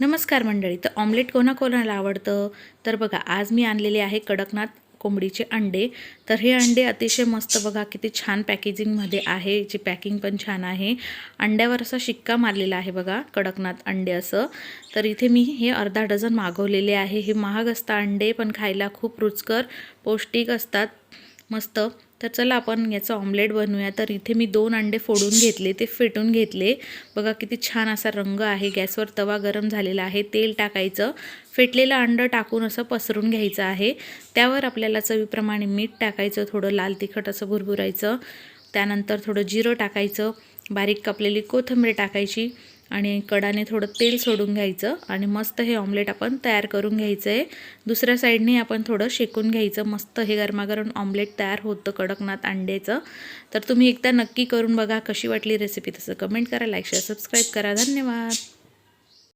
नमस्कार मंडळी तर ऑमलेट कोणाकोणाला आवडतं? तर बघा आज मी आणलेले आहे कडकनाथ कोंबडीचे अंडे. तर हे अंडे अतिशय मस्त बघा किती छान पॅकेजिंगमध्ये आहे. याची पॅकिंग पण छान आहे. अंड्यावर असा शिक्का मारलेला आहे बघा कडकनाथ अंडे असं. तर इथे मी हे अर्धा डझन मागवलेले आहे. हे महाग असतं अंडे पण खायला खूप रुचकर पौष्टिक असतात. मस्त. तर चला आपण याचं ऑमलेट बनवूया. तर इथे मी दोन अंडे फोडून घेतले ते फेटून घेतले. बघा किती छान असा रंग आहे. गॅसवर तवा गरम झालेला आहे. तेल टाकायचं. फेटलेलं अंडं टाकून असं पसरून घ्यायचं आहे. त्यावर आपल्याला चवीप्रमाणे मीठ टाकायचं थोडं लाल तिखट असं भुरभुरायचं. त्यानंतर थोडं जिरं टाकायचं. बारीक कापलेली कोथिंबीर टाकायची. आणि कडाने थोडं तेल सोडून घ्यायचं आणि मस्त हे ऑमलेट आपण तयार करून घ्यायचं आहे दुसऱ्या साईडने आपण थोडं शेकून घ्यायचं. मस्त हे गरमागरम ऑमलेट तयार होतं कडकनाथ अंड्याचं. तर तुम्ही एकदा नक्की करून बघा कशी वाटली रेसिपी तसं कमेंट करा लाईक शेअर सबस्क्राईब करा. धन्यवाद!